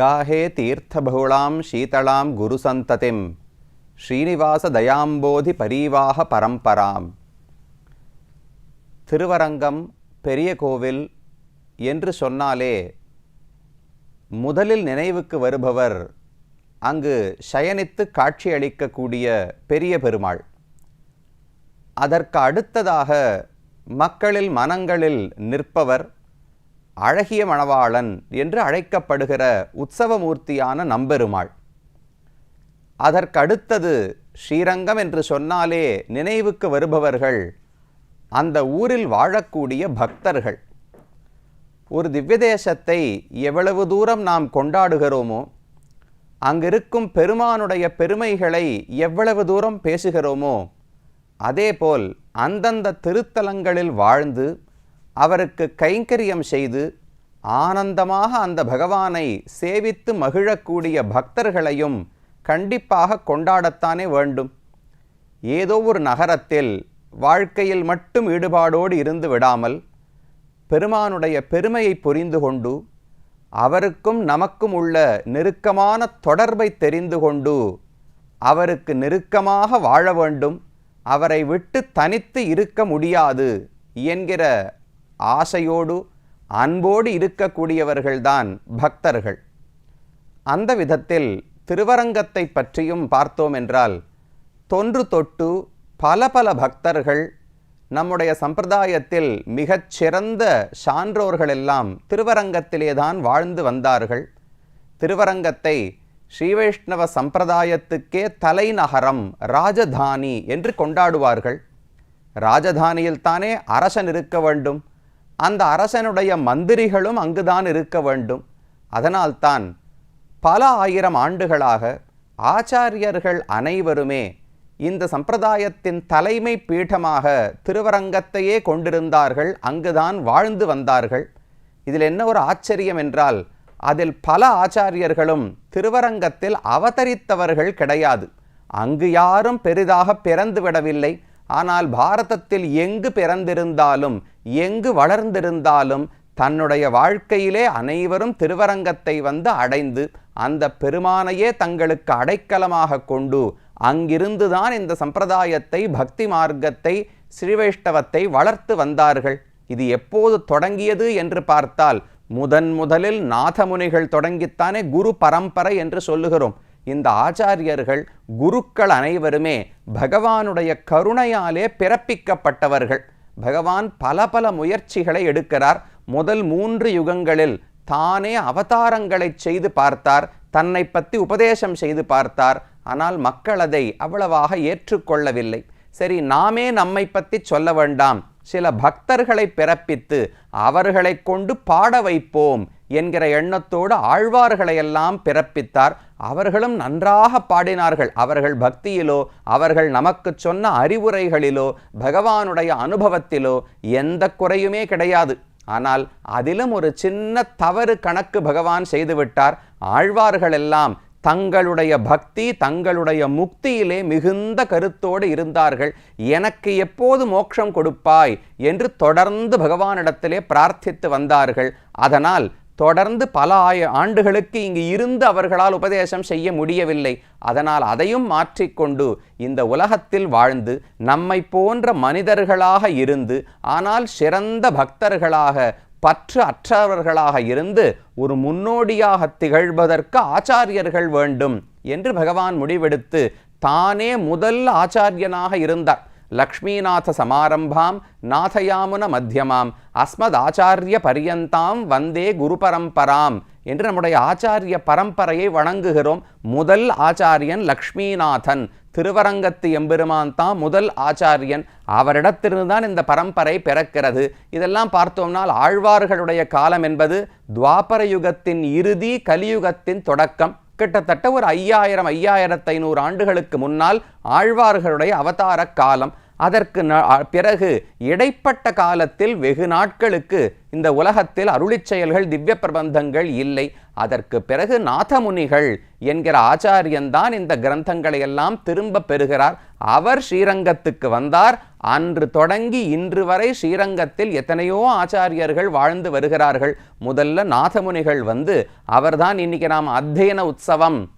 विगाहे तीर्थबहुलां शीतलां गुरुसन्ततिं ஸ்ரீனிவாசதயாம்போதி பரீவாக பரம்பராம் திருவரங்கம் பெரிய கோவில் என்று சொன்னாலே முதலில் நினைவுக்கு வருபவர் அங்கு சயனித்து காட்சியளிக்கக்கூடிய பெரிய பெருமாள் அதற்கு அடுத்ததாக மக்களில் மனங்களில் நிற்பவர் அழகிய மணவாளன் என்று அழைக்கப்படுகிற உற்சவமூர்த்தியான நம்பெருமாள். அதற்கடுத்தது ஸ்ரீரங்கம் என்று சொன்னாலே நினைவுக்கு வருபவர்கள் அந்த ஊரில் வாழக்கூடிய பக்தர்கள். ஒரு திவ்யதேசத்தை எவ்வளவு தூரம் நாம் கொண்டாடுகிறோமோ அங்கிருக்கும் பெருமானுடைய பெருமைகளை எவ்வளவு தூரம் பேசுகிறோமோ அதேபோல் அந்தந்த திருத்தலங்களில் வாழ்ந்து அவருக்கு கைங்கரியம் செய்து ஆனந்தமாக அந்த பகவானை சேவித்து மகிழக்கூடிய பக்தர்களையும் கண்டிப்பாக கொண்டாடத்தானே வேண்டும். ஏதோ ஒரு நகரத்தில் வாழ்க்கையில் மட்டும் ஈடுபாடோடு இருந்து விடாமல் பெருமானுடைய பெருமையை புரிந்து கொண்டு அவருக்கும் நமக்கும் உள்ள நெருக்கமான தொடர்பை தெரிந்து கொண்டு அவருக்கு நெருக்கமாக வாழ வேண்டும். அவரை விட்டு தனித்து இருக்க முடியாது என்கிற ஆசையோடு அன்போடு இருக்கக்கூடியவர்கள்தான் பக்தர்கள். அந்த விதத்தில் திருவரங்கத்தை பற்றியும் பார்த்தோம் என்றால் தொன்று தொட்டு பல பல பக்தர்கள் நம்முடைய சம்பிரதாயத்தில் மிகச் சிறந்த சான்றோர்களெல்லாம் திருவரங்கத்திலே தான் வாழ்ந்து வந்தார்கள். திருவரங்கத்தை ஸ்ரீவைஷ்ணவ சம்பிரதாயத்துக்கே தலைநகரம் ராஜதானி என்று கொண்டாடுவார்கள். ராஜதானியில்தானே அரசன் இருக்க வேண்டும். அந்த அரசனுடைய மந்திரிகளும் அங்குதான் இருக்க வேண்டும். அதனால்தான் பல ஆயிரம் ஆண்டுகளாக ஆச்சாரியர்கள் அனைவருமே இந்த சம்பிரதாயத்தின் தலைமை பீடமாக திருவரங்கத்தையே கொண்டிருந்தார்கள். அங்குதான் வாழ்ந்து வந்தார்கள். இதில் என்ன ஒரு ஆச்சரியம் என்றால் அதில் பல ஆச்சாரியர்களும் திருவரங்கத்தில் அவதரித்தவர்கள் கிடையாது. அங்கு யாரும் பெரிதாக பிறந்து விடவில்லை. ஆனால் பாரதத்தில் எங்கு பிறந்திருந்தாலும் எங்கு வளர்ந்திருந்தாலும் தன்னுடைய வாழ்க்கையிலே அனைவரும் திருவரங்கத்தை வந்து அடைந்து அந்த பெருமானையே தங்களுக்கு அடைக்கலமாக கொண்டு அங்கிருந்துதான் இந்த சம்பிரதாயத்தை பக்தி மார்க்கத்தை ஸ்ரீவைஷ்ணவத்தை வளர்த்து வந்தார்கள். இது எப்போது தொடங்கியது என்று பார்த்தால் முதன் முதலில் நாதமுனிகள் தொடங்கித்தானே குரு பரம்பரை என்று சொல்லுகிறோம். இந்த ஆச்சாரியர்கள் குருக்கள் அனைவருமே பகவானுடைய கருணையாலே பிறப்பிக்கப்பட்டவர்கள். பகவான் பல பல முயற்சிகளை எடுக்கிறார். முதல் மூன்று யுகங்களில் தானே அவதாரங்களை செய்து பார்த்தார். தன்னை பற்றி உபதேசம் செய்து பார்த்தார். ஆனால் மக்கள் அதை அவ்வளவாக ஏற்றுக்கொள்ளவில்லை. சரி நாமே நம்மை பற்றி சொல்ல வேண்டாம். சில பக்தர்களை பிறப்பித்து அவர்களை கொண்டு பாட வைப்போம். என்கிற எண்ணத்தோடு ஆழ்வார்களையெல்லாம் பிறப்பித்தார். அவர்களும் நன்றாக பாடினார்கள். அவர்கள் பக்தியிலோ அவர்கள் நமக்கு சொன்ன அறிவுரைகளிலோ பகவானுடைய அனுபவத்திலோ எந்த குறையுமே கிடையாது. ஆனால் அதிலும் ஒரு சின்ன தவறு கணக்கு பகவான் செய்துவிட்டார். ஆழ்வார்களெல்லாம் தங்களுடைய பக்தி தங்களுடைய முக்தியிலே மிகுந்த கருத்தோடு இருந்தார்கள். எனக்கு எப்போது மோட்சம் கொடுப்பாய் என்று தொடர்ந்து பகவானிடத்திலே பிரார்த்தித்து வந்தார்கள். அதனால் தொடர்ந்து பல ஆய ஆண்டுகளுக்கு இங்கு இருந்து அவர்களால் உபதேசம் செய்ய முடியவில்லை. அதனால் அதையும் மாற்றிக்கொண்டு இந்த உலகத்தில் வாழ்ந்து நம்மை போன்ற மனிதர்களாக இருந்து ஆனால் சிறந்த பக்தர்களாக பற்று அற்றவர்களாக இருந்து ஒரு முன்னோடியாக திகழ்வதற்கு ஆச்சாரியர்கள் வேண்டும் என்று பகவான் முடிவெடுத்து தானே முதல் ஆச்சாரியனாக இருந்தார். லக்ஷ்மீநாத சமாரம்பாம் நாதயாமுன மத்தியமாம் அஸ்மதாச்சாரிய பரியந்தாம் வந்தே குரு பரம்பராம் என்று நம்முடைய ஆச்சாரிய பரம்பரையை வணங்குகிறோம். முதல் ஆச்சாரியன் லக்ஷ்மிநாதன் திருவரங்கத்து எம்பெருமான் தான் முதல் ஆச்சாரியன். அவரிடத்திலிருந்து தான் இந்த பரம்பரை பிறக்கிறது. இதெல்லாம் பார்த்தோம்னால் ஆழ்வார்களுடைய காலம் என்பது துவாபர யுகத்தின் இறுதி கலியுகத்தின் தொடக்கம். கிட்டத்தட்ட ஒரு ஐயாயிரம் ஐயாயிரத்து ஐநூறு ஆண்டுகளுக்கு முன்னால் ஆழ்வார்களுடைய அவதார காலம். அதற்கு ந- பிறகு இடைப்பட்ட காலத்தில் வெகு நாட்களுக்கு இந்த உலகத்தில் அருளிச் செயல்கள் திவ்ய பிரபந்தங்கள் இல்லை. அதற்கு பிறகு நாதமுனிகள் என்கிற ஆச்சாரியன்தான் இந்த கிரந்தங்களை எல்லாம் திரும்ப பெறுகிறார். அவர் ஸ்ரீரங்கத்துக்கு வந்தார். அன்று தொடங்கி இன்று வரை ஸ்ரீரங்கத்தில் எத்தனையோ ஆச்சாரியர்கள் வாழ்ந்து வருகிறார்கள். முதல்ல நாதமுனிகள் வந்து அவர்தான் இன்னைக்கு நாம் அத்தியன உற்சவம்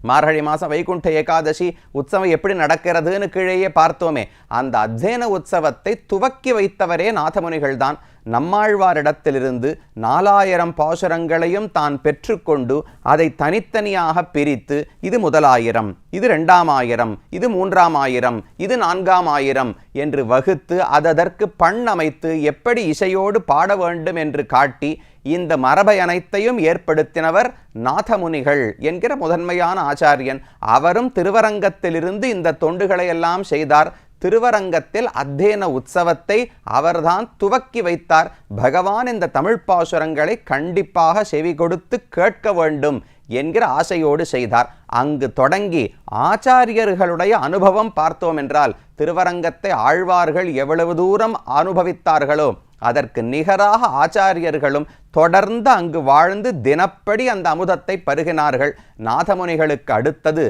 மார்கழி மாதம் வைகுண்ட ஏகாதசி உற்சவம் எப்படி நடக்கிறதுன்னு கீழேயே பார்த்தோமே. அந்த அத்யன உற்சவத்தை துவக்கி வைத்தவரே நாதமுனிகள் தான் நம்மாழ்வாரிடத்திலிருந்து நாலாயிரம் பாசுரங்களையும் தான் பெற்றுக்கொண்டு அதை தனித்தனியாக பிரித்து இது முதலாயிரம் இது ரெண்டாம் ஆயிரம் இது மூன்றாம் ஆயிரம் இது நான்காம் ஆயிரம் என்று வகுத்து அததற்கு பண் அமைத்து எப்படி இசையோடு பாட வேண்டும் என்று காட்டி இந்த மரபை அனைத்தையும் ஏற்படுத்தினவர் நாதமுனிகள் என்கிற முதன்மையான ஆச்சாரியன். அவரும் திருவரங்கத்திலிருந்து இந்த தொண்டுகளை எல்லாம் செய்தார். திருவரங்கத்தில் அத்தேன உற்சவத்தை அவர்தான் துவக்கி வைத்தார். பகவான் இந்த தமிழ் பாசுரங்களை கண்டிப்பாக செவி கொடுத்து கேட்க வேண்டும் என்கிற ஆசையோடு செய்தார். அங்கு தொடங்கி ஆச்சாரியர்களுடைய அனுபவம் பார்த்தோம் என்றால் திருவரங்கத்தை ஆழ்வார்கள் எவ்வளவு தூரம் அனுபவித்தார்களோ அதற்கு நிகராக ஆச்சாரியர்களும் தொடர்ந்து அங்கு வாழ்ந்து தினப்படி அந்த அமுதத்தை பருகினார்கள். நாதமுனிகளுக்கு அடுத்தது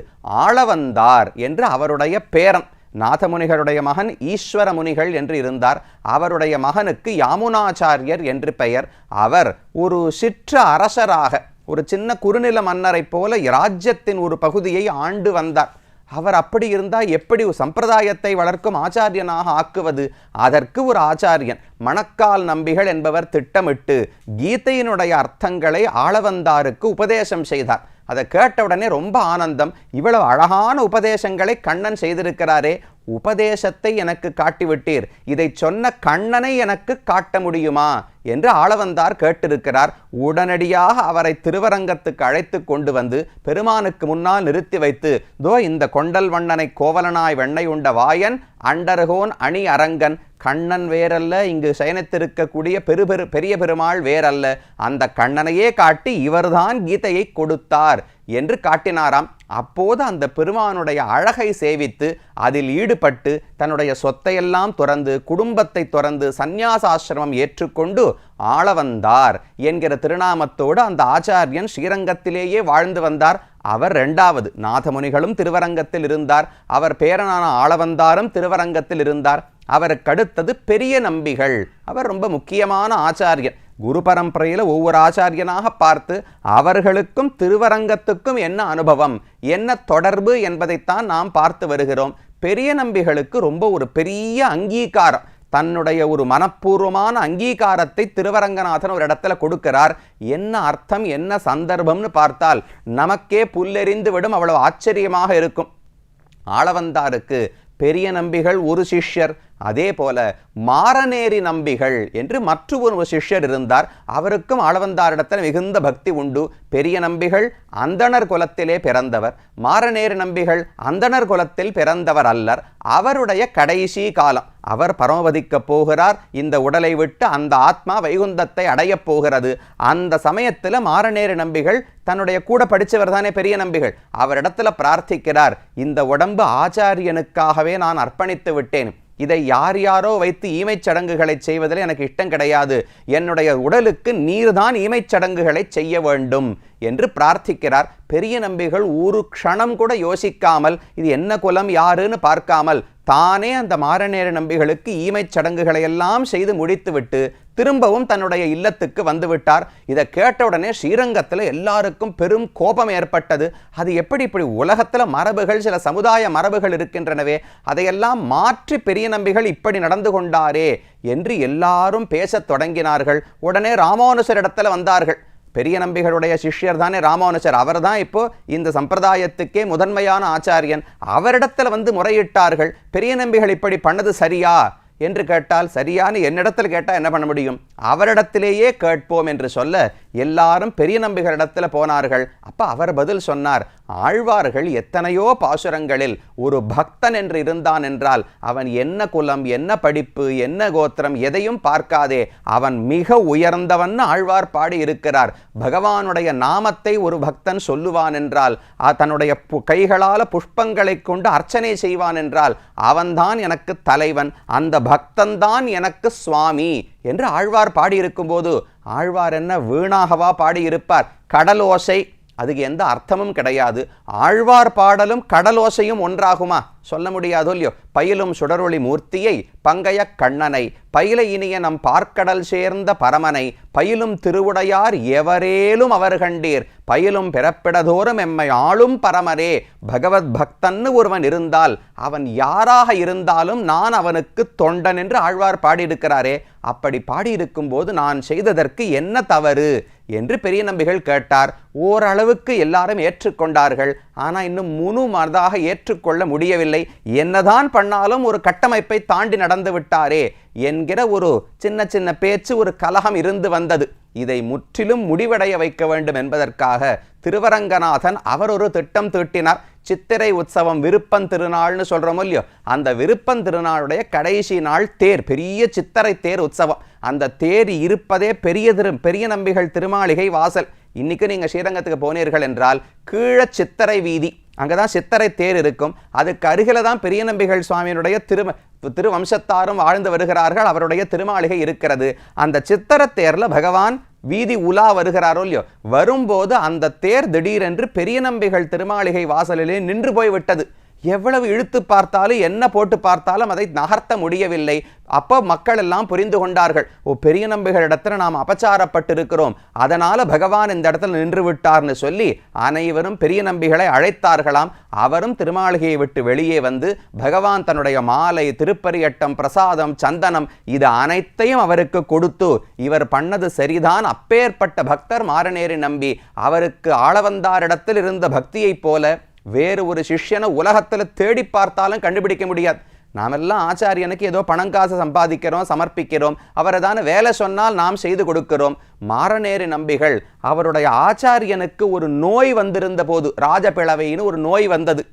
ஆளவந்தார் என்று அவருடைய பேரன் நாதமுனிகளுடைய மகன் ஈஸ்வர முனிகள் என்று இருந்தார். அவருடைய மகனுக்கு யாமுனாச்சாரியர் என்று பெயர். அவர் ஒரு சிற்ற அரசராக ஒரு சின்ன குறுநில மன்னரைப் போல இராஜ்யத்தின் ஒரு பகுதியை ஆண்டு வந்தார். அவர் அப்படி இருந்தால் எப்படி சம்பிரதாயத்தை வளர்க்கும் ஆச்சாரியனாக ஆக்குவது? அதற்கு ஒரு ஆச்சாரியன் மணக்கால் நம்பிகள் என்பவர் திட்டமிட்டு கீதையினுடைய அர்த்தங்களை ஆளவந்தாருக்கு உபதேசம் செய்தார். அதை கேட்ட உடனே ரொம்ப ஆனந்தம் இவ்வளவு அழகான உபதேசங்களை கண்ணன் செய்திருக்கிறாரே உபதேசத்தை எனக்கு காட்டிவிட்டீர். இதை சொன்ன கண்ணனை எனக்கு காட்ட முடியுமா? என்று ஆளவந்தார் கேட்டிருக்கிறார். உடனடியாக அவரை திருவரங்கத்துக்கு அழைத்து கொண்டு வந்து பெருமானுக்கு முன்னால் நிறுத்தி வைத்து தோ இந்த கொண்டல் வண்ணனை கோவலனாய் வெண்ணை உண்ட வாயன் அண்டர்கோன் அணி அரங்கன் கண்ணன் வேறல்ல இங்கு சயனித்திருக்கக்கூடிய பெருபெரு பெரிய பெருமாள் வேறல்ல. அந்த கண்ணனையே காட்டி இவர்தான் கீதையை கொடுத்தார் என்று காட்டினாராம். அப்போது அந்த பெருமானுடைய அழகை சேவித்து அதில் ஈடுபட்டு தன்னுடைய சொத்தையெல்லாம் துறந்து குடும்பத்தை துறந்து சந்நியாசாசிரமம் ஏற்றுக்கொண்டு ஆளவந்தார் என்கிற திருநாமத்தோடு அந்த ஆச்சாரியன் ஸ்ரீரங்கத்திலேயே வாழ்ந்து வந்தார். அவர் ரெண்டாவது நாதமுனிகளும் திருவரங்கத்தில் இருந்தார். அவர் பேரனான ஆளவந்தாரும் திருவரங்கத்தில் இருந்தார். அவருக்கு அடுத்தது பெரிய நம்பிகள். அவர் ரொம்ப முக்கியமான ஆச்சாரியன். குரு பரம்பரையில் ஒவ்வொரு ஆச்சாரியனாக பார்த்து அவர்களுக்கும் திருவரங்கத்துக்கும் என்ன அனுபவம் என்ன தொடர்பு என்பதைத்தான் நாம் பார்த்து வருகிறோம். பெரிய நம்பிகளுக்கு ரொம்ப ஒரு பெரிய அங்கீகாரம். தன்னுடைய ஒரு மனப்பூர்வமான அங்கீகாரத்தை திருவரங்கநாதன் ஒரு இடத்துல கொடுக்கிறார். என்ன அர்த்தம் என்ன சந்தர்ப்பம்னு பார்த்தால் நமக்கே புல்லெறிந்து விடும் அவ்வளவு ஆச்சரியமாக இருக்கும். ஆளவந்தாருக்கு பெரிய நம்பிகள் ஒரு சிஷ்யர் அதே போல மாரநேரி நம்பிகள் என்று மற்றொரு சிஷ்யர் இருந்தார். அவருக்கும் ஆளவந்தாரிடத்தில் மிகுந்த பக்தி உண்டு. பெரிய நம்பிகள் அந்தணர் குலத்திலே பிறந்தவர். மாரநேரி நம்பிகள் அந்தணர் குலத்தில் பிறந்தவர் அல்லர். அவருடைய கடைசி காலம். அவர் பரமவதிக்கப் போகிறார். இந்த உடலை விட்டு அந்த ஆத்மா வைகுந்தத்தை அடையப் போகிறது. அந்த சமயத்தில் மாரநேரி நம்பிகள் தன்னுடைய கூட படித்தவர் தானே பெரிய நம்பிகள். அவரிடத்துல பிரார்த்திக்கிறார். இந்த உடம்பு ஆச்சாரியனுக்காகவே நான் அர்ப்பணித்து விட்டேன். இதை யார் யாரோ வைத்து ஈமைச் சடங்குகளை செய்வதில் எனக்கு இஷ்டம் கிடையாது. என்னுடைய உடலுக்கு நீர்தான் ஈமைச் சடங்குகளை செய்ய வேண்டும் என்று பிரார்த்திக்கிறார். பெரிய நம்பிகள் ஒரு க்ஷணம் கூட யோசிக்காமல் இது என்ன குலம் யாருன்னு பார்க்காமல் தானே அந்த மாரநேர நம்பிகளுக்கு ஈமைச் சடங்குகளை எல்லாம் செய்து முடித்துவிட்டு திரும்பவும் தன்னுடைய இல்லத்துக்கு வந்துவிட்டார். இதை கேட்டவுடனே ஸ்ரீரங்கத்தில் எல்லாருக்கும் பெரும் கோபம் ஏற்பட்டது. அது எப்படி இப்படி உலகத்தில் மரபுகள் சில சமுதாய மரபுகள் இருக்கின்றனவே அதையெல்லாம் மாற்றி பெரிய நம்பிகள் இப்படி நடந்து கொண்டாரே என்று எல்லாரும் பேசத் தொடங்கினார்கள். உடனே ராமானுசர் இடத்துல வந்தார்கள். பெரிய நம்பிகளுடைய சிஷ்யர் தானே ராமானுஜர் அவர் தான் இப்போ இந்த சம்பிரதாயத்துக்கே முதன்மையான ஆச்சாரியன். அவரிடத்துல வந்து முறையிட்டார்கள். பெரிய நம்பிகள் இப்படி பண்ணது சரியா? என்று கேட்டால் சரியான என்னிடத்தில் கேட்டால் என்ன பண்ண முடியும்? அவரிடத்திலேயே கேட்போம் என்று சொல்ல எல்லாரும் பெரிய நம்பிகளிடத்தில் போனார்கள். அப்போ அவர் பதில் சொன்னார் ஆழ்வார்கள் எத்தனையோ பாசுரங்களில் ஒரு பக்தன் என்று இருந்தான் என்றால் அவன் என்ன குலம் என்ன படிப்பு என்ன கோத்திரம் எதையும் பார்க்காதே. அவன் மிக உயர்ந்தவன் ஆழ்வார் பாடி இருக்கிறார். பகவானுடைய நாமத்தை ஒரு பக்தன் சொல்லுவான் என்றால் தன்னுடைய பு- புஷ்பங்களை கொண்டு அர்ச்சனை செய்வான் என்றால் அவன்தான் எனக்கு தலைவன். அந்த பக்தன்தான் எனக்கு சுவாமி. என்று ஆழ்வார் பாடியிருக்கும் போது ஆழ்வார் என்ன வீணாகவா பாடியிருப்பார்? கடலோசை அதுக்கு எந்த அர்த்தமும் கிடையாது. ஆழ்வார் பாடலும் கடலோசையும் ஒன்றாகுமா? சொல்ல முடியாதோ இல்லையோ? பயிலும் சுடரொளி மூர்த்தியை பங்கைய கண்ணனை. பயில இனிய நம் பார்க்கடல் சேர்ந்த பரமனை. பயிலும் திருவுடையார் எவரேலும் அவர் கண்டீர். பயிலும் பிறப்பிடதோறும் எம்மை ஆளும் பரமரே. பகவத் பக்தன்னு ஒருவன் இருந்தால் அவன் யாராக இருந்தாலும் நான் அவனுக்கு தொண்டன் என்று ஆழ்வார் பாடியிருக்கிறாரே. அப்படி பாடியிருக்கும் போது நான் செய்ததற்கு என்ன தவறு? என்று பெரிய நம்பிகள் கேட்டார். ஓரளவுக்கு எல்லாரும் ஏற்றுக்கொண்டார்கள். ஆனால் இன்னும் முழு மனதாக ஏற்றுக்கொள்ள முடியவில்லை. என்னதான் பண்ணாலும் ஒரு கட்டமைப்பை தாண்டி நடந்து விட்டாரே என்கிற ஒரு சின்ன சின்ன பேச்சு ஒரு கலகம் இருந்து வந்தது. இதை முற்றிலும் முடிவடைய வைக்க வேண்டும் என்பதற்காக திருவரங்கநாதன் அவர் ஒரு திட்டம் தீட்டினார். சித்திரை உற்சவம் விருப்பம் திருநாள்னு சொல்கிறோமோ இல்லையோ அந்த விருப்பம் திருநாளுடைய கடைசி நாள் தேர் பெரிய சித்திரை தேர் உற்சவம். அந்த தேர் இருப்பதே பெரிய திரு பெரிய நம்பிகள் திருமாளிகை வாசல். இன்னைக்கு நீங்கள் ஸ்ரீரங்கத்துக்கு போனீர்கள் என்றால் கீழே சித்தரை வீதி. அங்கே தான் சித்தரை தேர் இருக்கும். அதுக்கு அருகில தான் பெரிய நம்பிகள் சுவாமியினுடைய திரு திருவம்சத்தாரும் வாழ்ந்து வருகிறார்கள். அவருடைய திருமாளிகை இருக்கிறது. அந்த சித்திர தேரில் பகவான் வீதி உலா வருகிறாரோ இல்லையோ வரும்போது அந்த தேர் திடீரென்று பெரிய நம்பிகள் திருமாளிகை வாசலிலே நின்று போய் விட்டது எவ்வளவு இழுத்து பார்த்தாலும் என்ன போட்டு பார்த்தாலும் அதை நகர்த்த முடியவில்லை. அப்போ மக்கள் எல்லாம் புரிந்து கொண்டார்கள். ஓ பெரிய நம்பிகள் இடத்துல நாம் அபச்சாரப்பட்டிருக்கிறோம். அதனால பகவான் இந்த இடத்துல நின்று விட்டார்னு சொல்லி அனைவரும் பெரிய நம்பிகளை அழைத்தார்களாம். அவரும் திருமாளிகையை விட்டு வெளியே வந்து பகவான் தன்னுடைய மாலை திருப்பரியட்டம் பிரசாதம் சந்தனம் இது அனைத்தையும் அவருக்கு கொடுத்து இவர் பண்ணது சரிதான். அப்பேற்பட்ட பக்தர் மாரநேரி நம்பி அவருக்கு ஆளவந்தாரிடத்தில் இருந்த பக்தியைப் போல வேறு ஒரு சிஷ்யனை உலகத்தில் தேடி பார்த்தாலும் கண்டுபிடிக்க முடியாது. நாமெல்லாம் ஆச்சாரியனுக்கு ஏதோ பணம் காசு சம்பாதிக்கிறோம் சமர்ப்பிக்கிறோம். அவரை வேலை சொன்னால் நாம் செய்து கொடுக்கிறோம். மாறநேரி நம்பிகள். அவருடைய ஆச்சாரியனுக்கு ஒரு நோய் வந்திருந்த போது ராஜபிளவைன்னு ஒரு நோய் வந்தது.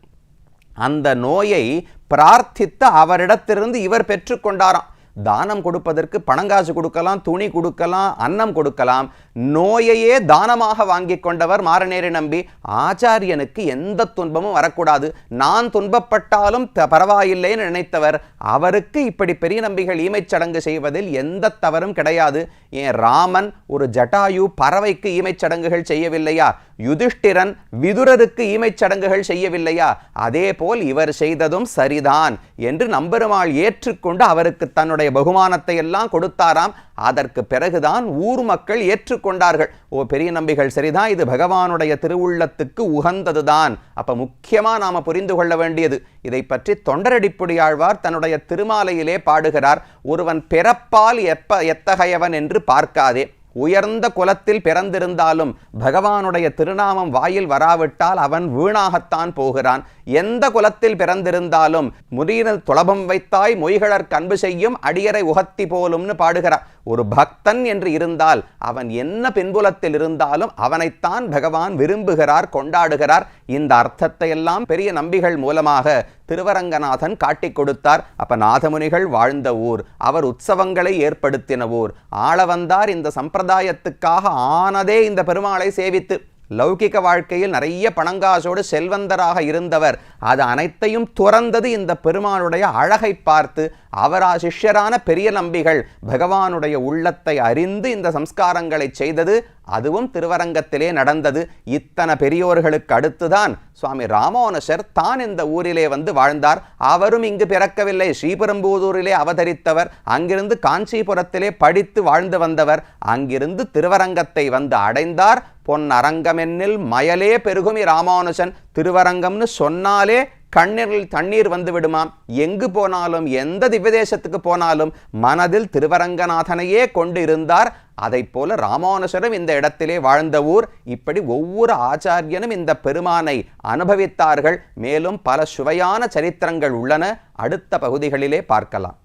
அந்த நோயை பிரார்த்தித்து அவரிடத்திலிருந்து இவர் பெற்றுக்கொண்டாராம். தானம் கொடுப்பதற்கு பணங்காசு கொடுக்கலாம் துணி கொடுக்கலாம் அன்னம் கொடுக்கலாம். நோயையே தானமாக வாங்கி கொண்டவர் மாறநேரி நம்பி ஆச்சாரியனுக்கு எந்த துன்பமும் வரக்கூடாது. நான் துன்பப்பட்டாலும் த- பரவாயில்லைன்னு நினைத்தவர். அவருக்கு இப்படி பெரிய நம்பிகள் ஈமைச் சடங்கு செய்வதில் எந்த தவறும் கிடையாது. ஏன் ராமன் ஒரு ஜட்டாயு பறவைக்கு ஈமைச் சடங்குகள் செய்யவில்லையா? யுதிஷ்டிரன் விதுரருக்கு ஈமைச் சடங்குகள் செய்யவில்லையா? அதே போல் இவர் செய்ததும் சரிதான் என்று நம்பெருமாள் ஏற்றுக்கொண்டு அவருக்கு தன்னுடைய பகுமானத்தை எல்லாம் கொடுத்தாராம். அதற்கு பிறகுதான் ஊர் மக்கள் ஏற்றுக்கொண்டார்கள். ஓ பெரிய நம்பிகள் சரிதான் இது பகவானுடைய திருவுள்ளத்துக்கு உகந்ததுதான். அப்ப முக்கியமா நாம புரிந்து கொள்ள வேண்டியது இதை பற்றி தொண்டரடிப்புடியாழ்வார் தன்னுடைய திருமாலையிலே பாடுகிறார் ஒருவன் பிறப்பால் எப்ப எத்தகையவன் என்று பார்க்காதே. உயர்ந்த குலத்தில் பிறந்திருந்தாலும் பகவானுடைய திருநாமம் வாயில் வராவிட்டால் அவன் வீணாகத்தான் போகிறான். எந்த குலத்தில் பிறந்திருந்தாலும் முதியினர் துளபம் வைத்தாய் மொய்களர் கண்பு செய்யும் அடியரை உகத்தி போலும்னு பாடுகிறார். ஒரு பக்தன் என்று இருந்தால் அவன் என்ன பின்புலத்தில் இருந்தாலும் அவனைத்தான் பகவான் விரும்புகிறார் கொண்டாடுகிறார். இந்த அர்த்தத்தை எல்லாம் பெரிய நம்பிகள் மூலமாக திருவரங்கநாதன் காட்டி கொடுத்தார். அப்ப நாதமுனிகள் வாழ்ந்த ஊர் அவர் உற்சவங்களை ஏற்படுத்தின ஊர். ஆள வந்தார் இந்த சம்பிரதாயத்துக்காக ஆனதே இந்த பெருமாளை சேவித்து. லௌகிக வாழ்க்கையில் நிறைய பணங்காசோடு செல்வந்தராக இருந்தவர். அது அனைத்தையும் துறந்தது இந்த பெருமானுடைய அழகை பார்த்து அவரா சிஷ்யரான பெரிய நம்பிகள் பகவானுடைய உள்ளத்தை அறிந்து இந்த சம்ஸ்காரங்களை செய்தது. அதுவும் திருவரங்கத்திலே நடந்தது. இத்தனை பெரியோர்களுக்கு அடுத்துதான் சுவாமி ராமானுஷர் தான் இந்த ஊரிலே வந்து வாழ்ந்தார். அவரும் இங்கு பிறக்கவில்லை. ஸ்ரீபெரும்புதூரிலே அவதரித்தவர். அங்கிருந்து காஞ்சிபுரத்திலே படித்து வாழ்ந்து வந்தவர். அங்கிருந்து திருவரங்கத்தை வந்து அடைந்தார். பொன் அரங்கமென்னில் மயலே பெருகுமி ராமானுஜன். திருவரங்கம்னு சொன்னாலே கண்ணீரில் தண்ணீர் வந்து விடுமாம் எங்கு போனாலும் எந்த திவ்யதேசத்துக்கு போனாலும் மனதில் திருவரங்கநாதனையே கொண்டு இருந்தார் அதை போல ராமானுஜரும் இந்த இடத்திலே வாழ்ந்த ஊர். இப்படி ஒவ்வொரு ஆச்சாரியனும் இந்த பெருமானை அனுபவித்தார்கள். மேலும் பல சுவையான சரித்திரங்கள் உள்ளன. அடுத்த பகுதிகளிலே பார்க்கலாம்.